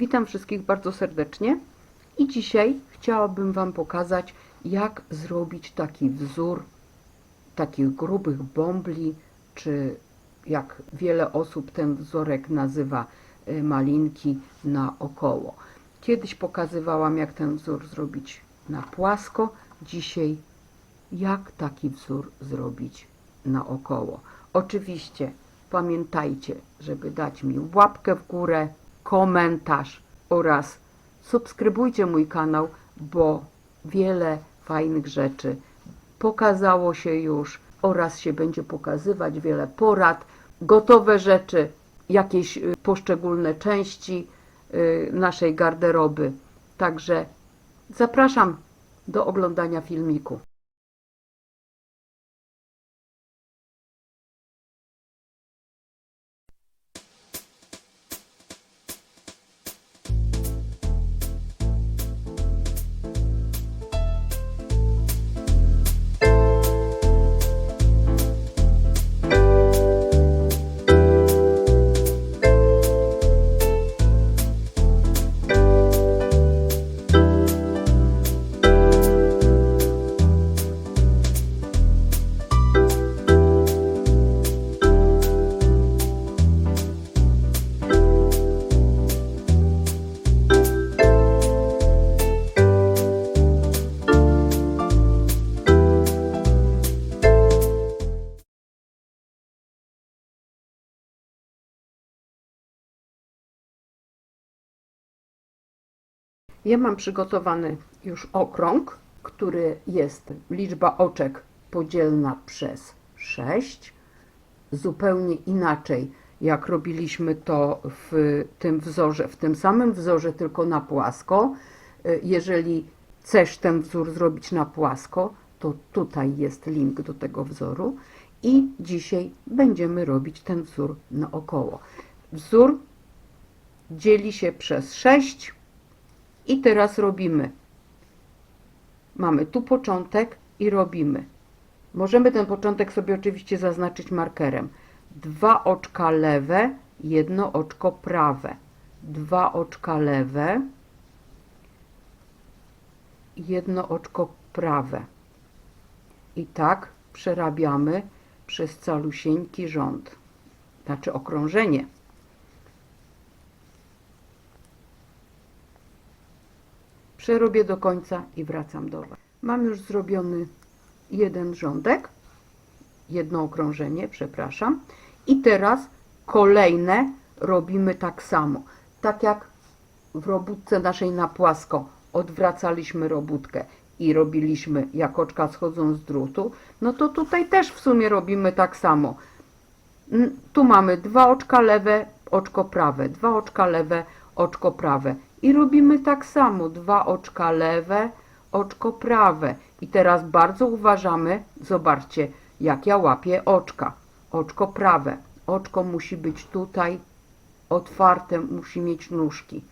Witam wszystkich bardzo serdecznie i dzisiaj chciałabym Wam pokazać, jak zrobić taki wzór takich grubych bombli, czy jak wiele osób ten wzorek nazywa y, malinki naokoło. Kiedyś pokazywałam, jak ten wzór zrobić na płasko, dzisiaj jak taki wzór zrobić naokoło. Oczywiście pamiętajcie, żeby dać mi łapkę w górę, komentarz oraz subskrybujcie mój kanał, bo wiele fajnych rzeczy pokazało się już oraz się będzie pokazywać wiele porad, gotowe rzeczy, jakieś y, poszczególne części y, naszej garderoby. Także zapraszam do oglądania filmiku. Ja mam przygotowany już okrąg, który jest liczba oczek podzielna przez 6. Zupełnie inaczej, jak robiliśmy to w tym wzorze, w tym samym wzorze, tylko na płasko. Y, Jeżeli chcesz ten wzór zrobić na płasko, to tutaj jest link do tego wzoru. I dzisiaj będziemy robić ten wzór naokoło. Wzór dzieli się przez 6 i teraz robimy. Mamy tu początek i robimy. Możemy ten początek sobie oczywiście zaznaczyć markerem. Dwa oczka lewe, jedno oczko prawe. Dwa oczka lewe, jedno oczko prawe. I tak przerabiamy przez calusieńki rząd. Znaczy okrążenie. Przerobię do końca i wracam do Was. Mam już zrobiony jeden rządek, jedno okrążenie, przepraszam. I teraz kolejne robimy tak samo. Tak jak w robótce naszej na płasko odwracaliśmy robótkę i robiliśmy jak oczka schodzą z drutu, no to tutaj też w sumie robimy tak samo. Tu mamy dwa oczka lewe, oczko prawe, dwa oczka lewe, oczko prawe. I robimy tak samo, dwa oczka lewe, oczko prawe. I teraz bardzo uważamy, zobaczcie, jak ja łapię oczka. Oczko prawe, oczko musi być tutaj otwarte, musi mieć nóżki.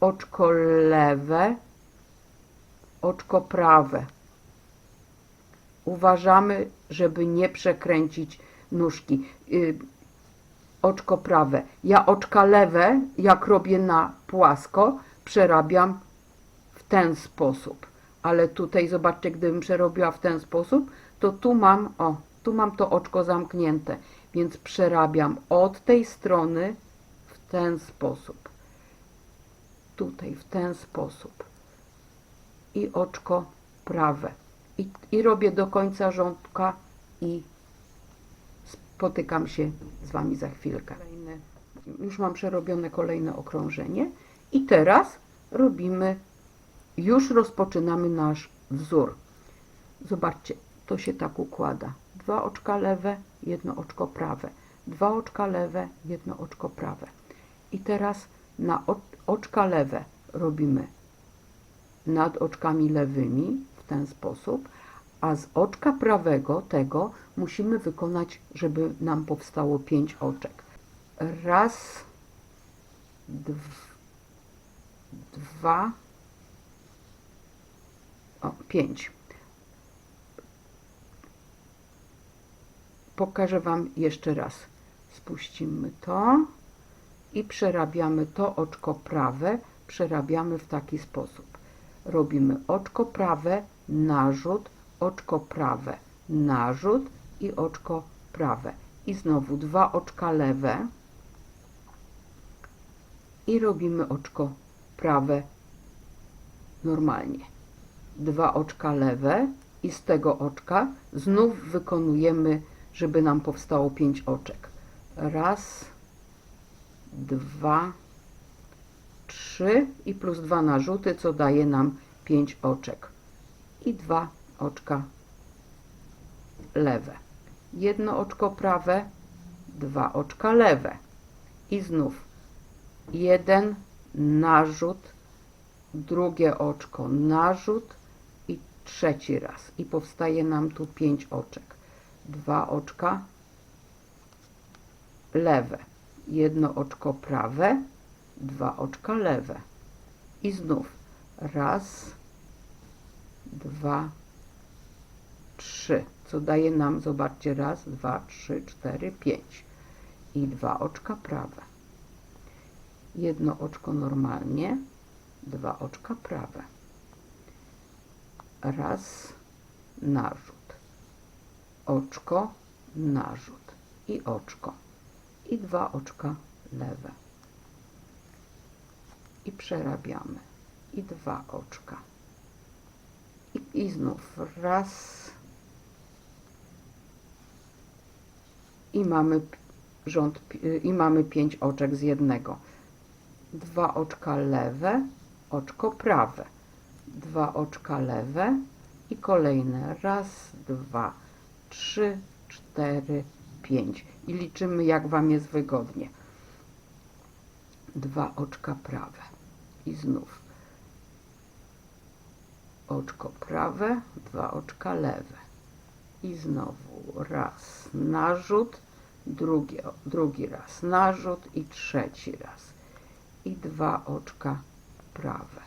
Oczko lewe, oczko prawe. Uważamy, żeby nie przekręcić nóżki. Oczko prawe. Ja oczka lewe, jak robię na płasko, przerabiam w ten sposób. Ale tutaj zobaczcie, gdybym przerobiła w ten sposób, to tu mam, o, tu mam to oczko zamknięte, więc przerabiam od tej strony w ten sposób. Tutaj w ten sposób. I oczko prawe. I, i robię do końca rządka i spotykam się z Wami za chwilkę. Kolejne, już mam przerobione kolejne okrążenie i teraz robimy, już rozpoczynamy nasz wzór. Zobaczcie, to się tak układa. Dwa oczka lewe, jedno oczko prawe. Dwa oczka lewe, jedno oczko prawe. I teraz na oczka lewe robimy nad oczkami lewymi w ten sposób, a z oczka prawego tego musimy wykonać, żeby nam powstało pięć oczek. Raz, dw, dwa, o, pięć. Pokażę Wam jeszcze raz. Spuścimy to i przerabiamy to oczko prawe, przerabiamy w taki sposób. Robimy oczko prawe, narzut, oczko prawe, narzut i oczko prawe. I znowu dwa oczka lewe i robimy oczko prawe normalnie. Dwa oczka lewe i z tego oczka znów wykonujemy, żeby nam powstało pięć oczek. Raz, dwa, trzy i plus dwa narzuty, co daje nam pięć oczek. I dwa oczka lewe. Jedno oczko prawe, dwa oczka lewe. I znów jeden narzut, drugie oczko narzut i trzeci raz. I powstaje nam tu pięć oczek. Dwa oczka lewe, jedno oczko prawe, dwa oczka lewe. I znów raz, dwa, trzy, co daje nam, zobaczcie, raz, dwa, trzy, cztery, pięć. I dwa oczka prawe. Jedno oczko normalnie, dwa oczka prawe. Raz, narzut. Oczko, narzut. I oczko. I dwa oczka lewe. I przerabiamy. I dwa oczka. I, i znów raz. I mamy rząd, pi- i mamy pięć oczek z jednego. Dwa oczka lewe, oczko prawe. Dwa oczka lewe i kolejne. Raz, dwa, trzy, cztery, pięć. I liczymy jak Wam jest wygodnie. Dwa oczka prawe. I znów. Oczko prawe, dwa oczka lewe. I znowu raz narzut, drugi, drugi raz narzut i trzeci raz. I dwa oczka prawe.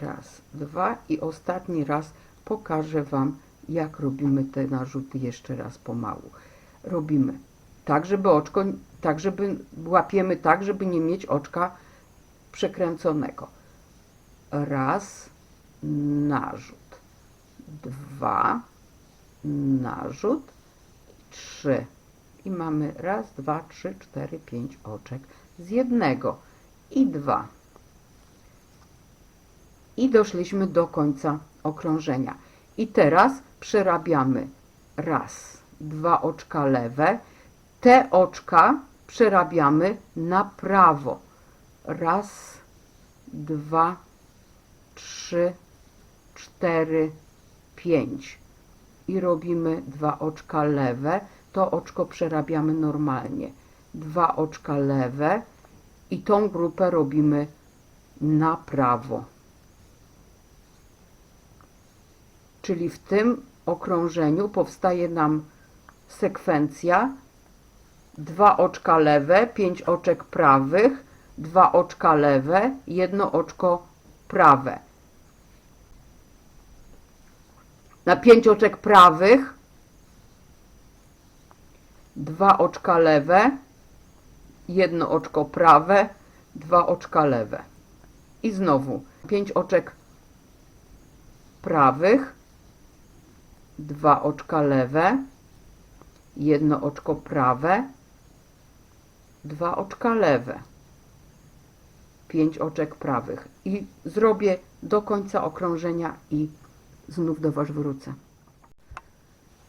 Raz, dwa i ostatni raz pokażę Wam, jak robimy te narzuty jeszcze raz pomału. Robimy tak, żeby oczko, tak, żeby łapiemy tak, żeby nie mieć oczka przekręconego. Raz, narzut. Dwa, narzut. Trzy. I mamy raz, dwa, trzy, cztery, pięć oczek z jednego. I dwa. I doszliśmy do końca okrążenia. I teraz przerabiamy raz, dwa oczka lewe. Te oczka przerabiamy na prawo. Raz, dwa, trzy, cztery, pięć. I robimy dwa oczka lewe. To oczko przerabiamy normalnie. Dwa oczka lewe i tą grupę robimy na prawo. Czyli w tym okrążeniu powstaje nam sekwencja dwa oczka lewe, pięć oczek prawych, dwa oczka lewe, jedno oczko prawe. Na pięć oczek prawych, dwa oczka lewe, jedno oczko prawe, dwa oczka lewe. I znowu pięć oczek prawych, dwa oczka lewe, jedno oczko prawe, dwa oczka lewe, pięć oczek prawych. I zrobię do końca okrążenia i znów do Was wrócę.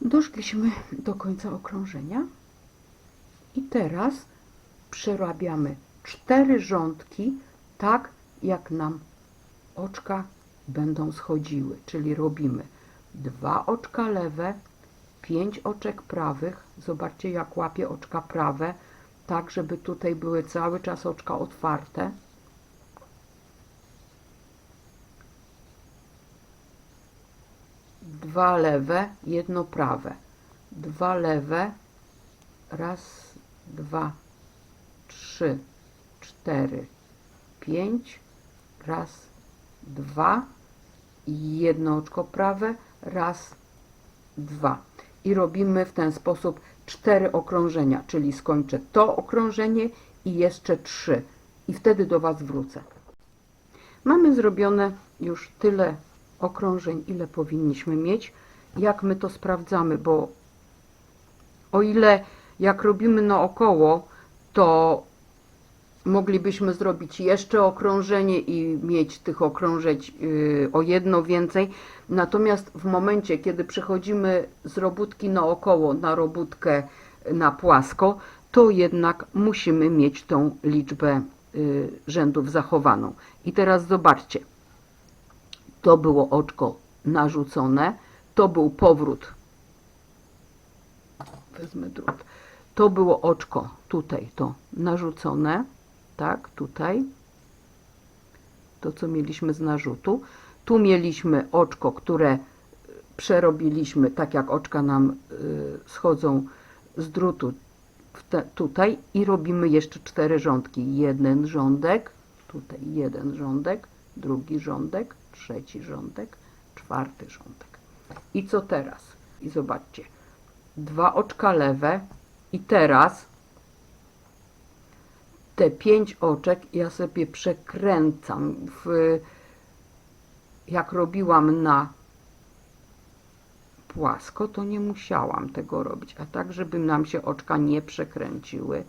Doszliśmy do końca okrążenia i teraz przerabiamy cztery rządki tak, jak nam oczka będą schodziły, czyli robimy dwa oczka lewe, pięć oczek prawych. Zobaczcie, jak łapię oczka prawe, tak, żeby tutaj były cały czas oczka otwarte. Dwa lewe, jedno prawe. Dwa lewe, raz, dwa, trzy, cztery, pięć, raz, dwa i jedno oczko prawe, raz, dwa. i robimy w ten sposób cztery okrążenia, czyli skończę to okrążenie i jeszcze trzy i wtedy do Was wrócę. Mamy zrobione już tyle okrążeń, ile powinniśmy mieć. Jak my to sprawdzamy, bo o ile jak robimy naokoło, to moglibyśmy zrobić jeszcze okrążenie i mieć tych okrążeń yy, o jedno więcej. Natomiast w momencie, kiedy przechodzimy z robótki naokoło na robótkę na płasko, to jednak musimy mieć tą liczbę yy, rzędów zachowaną. I teraz zobaczcie. To było oczko narzucone, to był powrót. Wezmę drut. To było oczko tutaj, to narzucone, tak, tutaj. To, co mieliśmy z narzutu. Tu mieliśmy oczko, które przerobiliśmy, tak jak oczka nam y, schodzą z drutu te, tutaj i robimy jeszcze cztery rządki. Jeden rządek, tutaj jeden rządek, drugi rządek, trzeci rządek, czwarty rządek. I co teraz? I zobaczcie, dwa oczka lewe i teraz te pięć oczek ja sobie przekręcam w, jak robiłam na płasko, to nie musiałam tego robić, a tak, żeby nam się oczka nie przekręciły,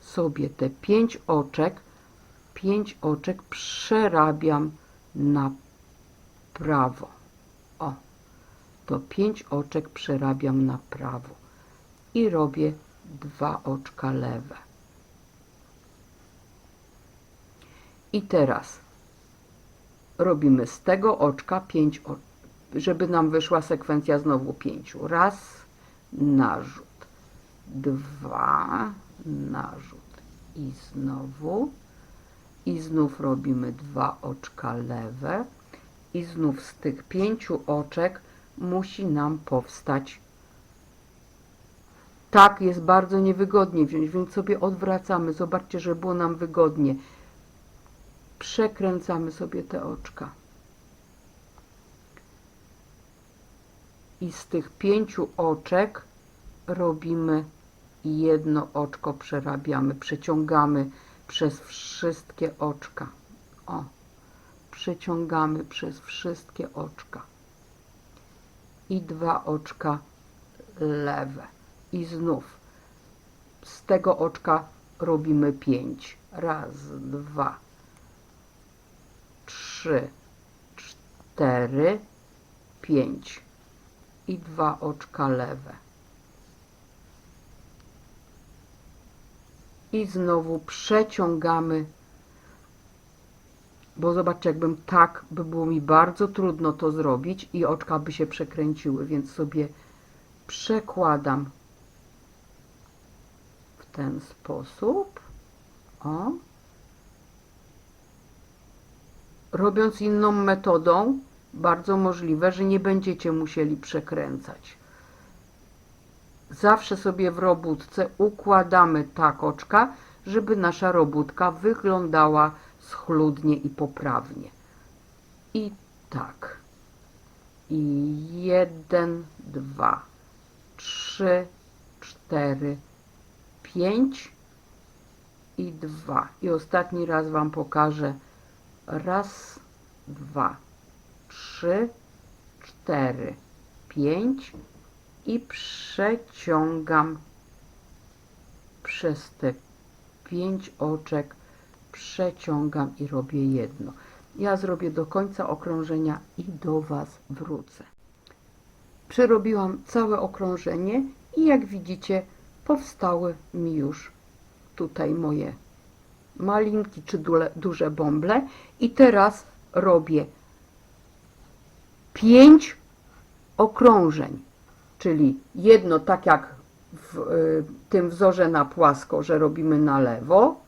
sobie te pięć oczek, pięć oczek przerabiam na prawo. O, to pięć oczek przerabiam na prawo i robię dwa oczka lewe. I teraz robimy z tego oczka pięć oczek, żeby nam wyszła sekwencja znowu pięciu. Raz, narzut, dwa, narzut i znowu i znów robimy dwa oczka lewe i znów z tych pięciu oczek musi nam powstać tak jest bardzo niewygodnie wziąć, więc sobie odwracamy. Zobaczcie, że było nam wygodnie. Przekręcamy sobie te oczka. I z tych pięciu oczek robimy jedno oczko, przerabiamy, przeciągamy przez wszystkie oczka. O, przeciągamy przez wszystkie oczka. I dwa oczka lewe. I znów z tego oczka robimy pięć. Raz, dwa, trzy, cztery, pięć. I dwa oczka lewe. I znowu przeciągamy, bo zobaczcie, jakbym tak, by było mi bardzo trudno to zrobić i oczka by się przekręciły, więc sobie przekładam w ten sposób. O. Robiąc inną metodą, bardzo możliwe, że nie będziecie musieli przekręcać. Zawsze sobie w robótce układamy tak oczka, żeby nasza robótka wyglądała schludnie i poprawnie. I tak. I jeden, dwa, trzy, cztery, pięć i dwa. I ostatni raz Wam pokażę. Raz, dwa, trzy, cztery, pięć i przeciągam przez te pięć oczek, przeciągam i robię jedno. Ja zrobię do końca okrążenia i do Was wrócę. Przerobiłam całe okrążenie i jak widzicie powstały mi już tutaj moje malinki czy duże bąble i teraz robię pięć okrążeń, czyli jedno tak jak w y, tym wzorze na płasko, że robimy na lewo,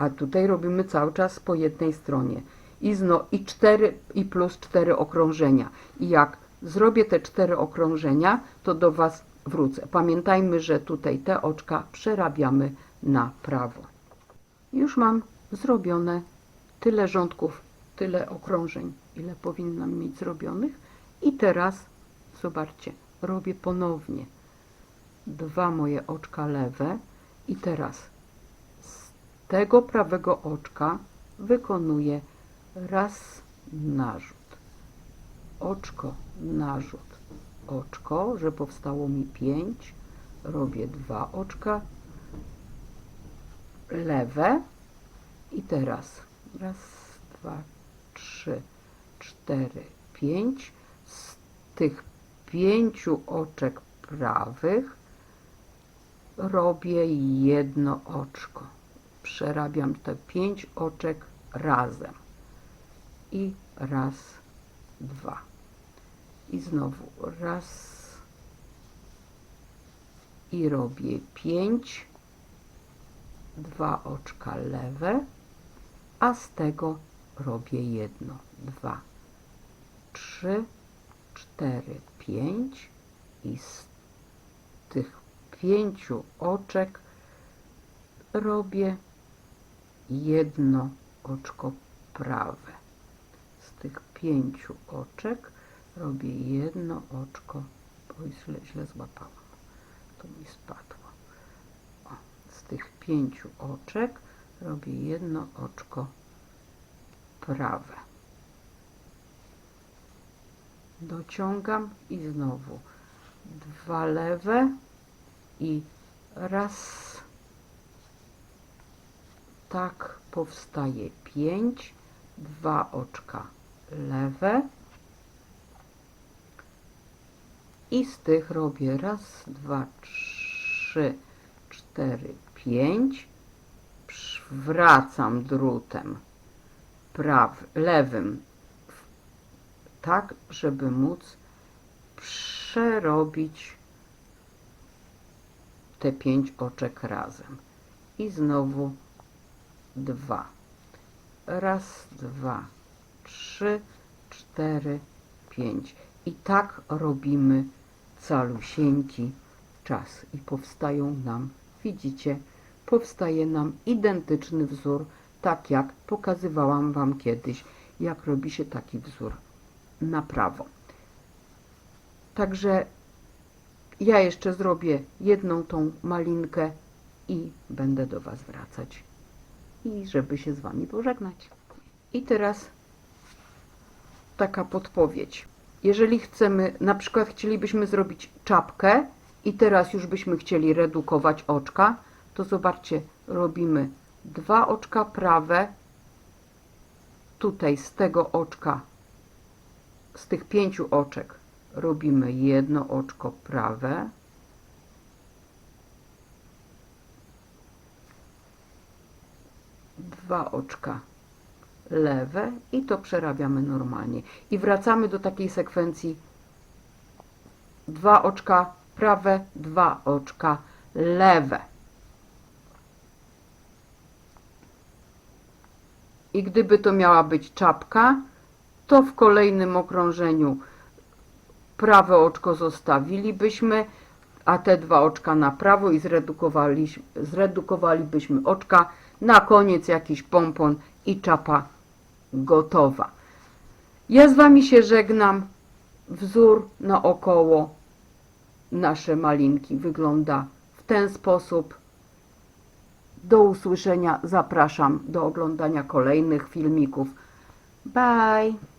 a tutaj robimy cały czas po jednej stronie. I, zno, i, cztery, i plus cztery okrążenia. I jak zrobię te cztery okrążenia, to do Was wrócę. Pamiętajmy, że tutaj te oczka przerabiamy na prawo. Już mam zrobione tyle rządków, tyle okrążeń, ile powinnam mieć zrobionych. I teraz zobaczcie, robię ponownie dwa moje oczka lewe i teraz tego prawego oczka wykonuję raz narzut, oczko, narzut, oczko, że powstało mi pięć, robię dwa oczka lewe i teraz raz, dwa, trzy, cztery, pięć. Z tych pięciu oczek prawych robię jedno oczko. Przerabiam te pięć oczek razem. I raz, dwa. I znowu raz. I robię pięć. Dwa oczka lewe, a z tego robię jedno, dwa, trzy, cztery, pięć i z tych pięciu oczek robię jedno oczko prawe. Z tych pięciu oczek robię jedno oczko, oj źle, źle złapałam, to mi spadło. O, z tych pięciu oczek robię jedno oczko prawe. Dociągam i znowu dwa lewe i raz. Tak powstaje pięć, dwa oczka lewe i z tych robię raz, dwa, trzy, cztery, pięć. Wracam drutem praw, lewym tak, żeby móc przerobić te pięć oczek razem. I znowu dwa. Raz, dwa, trzy, cztery, pięć. I tak robimy calusieńki czas. I powstają nam, widzicie, powstaje nam identyczny wzór, tak jak pokazywałam Wam kiedyś, jak robi się taki wzór na prawo. Także ja jeszcze zrobię jedną tą malinkę i będę do Was wracać. I żeby się z Wami pożegnać. I teraz taka podpowiedź. Jeżeli chcemy, na przykład chcielibyśmy zrobić czapkę i teraz już byśmy chcieli redukować oczka, to zobaczcie, robimy dwa oczka prawe, tutaj z tego oczka, z tych pięciu oczek robimy jedno oczko prawe, dwa oczka lewe i to przerabiamy normalnie. I wracamy do takiej sekwencji dwa oczka prawe, dwa oczka lewe. I gdyby to miała być czapka, to w kolejnym okrążeniu prawe oczko zostawilibyśmy, a te dwa oczka na prawo i zredukowali, zredukowalibyśmy oczka. Na koniec jakiś pompon i czapa gotowa. Ja z Wami się żegnam. Wzór naokoło nasze malinki wygląda w ten sposób. Do usłyszenia. Zapraszam do oglądania kolejnych filmików. Bye!